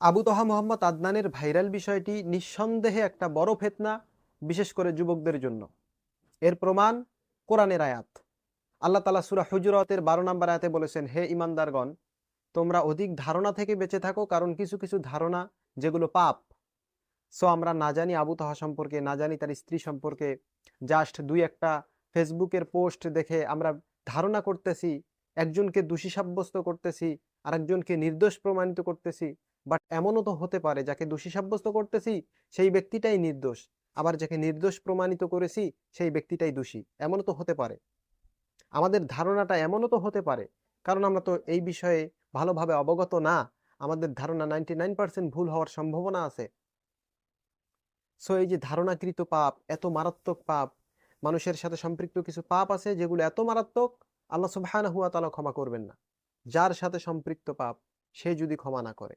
আবু তহা মোহাম্মদ আদনানের ভাইরাল বিষয়টি নিঃসন্দেহে একটা বড় ফেতনা, বিশেষ করে যুবকদের জন্য। এর প্রমাণ কোরআনের আয়াত। আল্লাহ তালা সুরা হুজুরতের বারো নম্বর আয়াতে বলেছেন, হে ইমানদারগণ, তোমরা অধিক ধারণা থেকে বেঁচে থাকো, কারণ কিছু কিছু ধারণা যেগুলো পাপ, সো আমরা না জানি আবু তাহা সম্পর্কে, না জানি তার স্ত্রী সম্পর্কে। জাস্ট দুই একটা ফেসবুকের পোস্ট দেখে আমরা ধারণা করতেছি, একজনকে দোষী সাব্যস্ত করতেছি, আরেকজনকে নির্দোষ প্রমাণিত করতেছি। বাট এমনও তো হতে পারে যাকে দোষী সাব্যস্ত করতেছি, সেই ব্যক্তিটাই নির্দোষ। আবার যাকে নির্দোষ প্রমাণিত করেছি, সেই ব্যক্তিটাই দোষী। এমনও তো হতে পারে। আমাদের ধারণাটা এমনও তো হতে পারে। কারণ আমরা তো এই বিষয়ে ভালোভাবে অবগত না। আমাদের ধারণা নাইনটি ভুল হওয়ার সম্ভাবনা আছে। সো এই যে ধারণাকৃত পাপ, এত মারাত্মক পাপ, মানুষের সাথে সম্পৃক্ত কিছু পাপ আছে যেগুলো এত মারাত্মক, আল্লাহ সুবহানাহু ওয়া তাআলা ক্ষমা করবেন না। যার সাথে সম্পৃক্ত পাপ, সে যদি ক্ষমা না করে।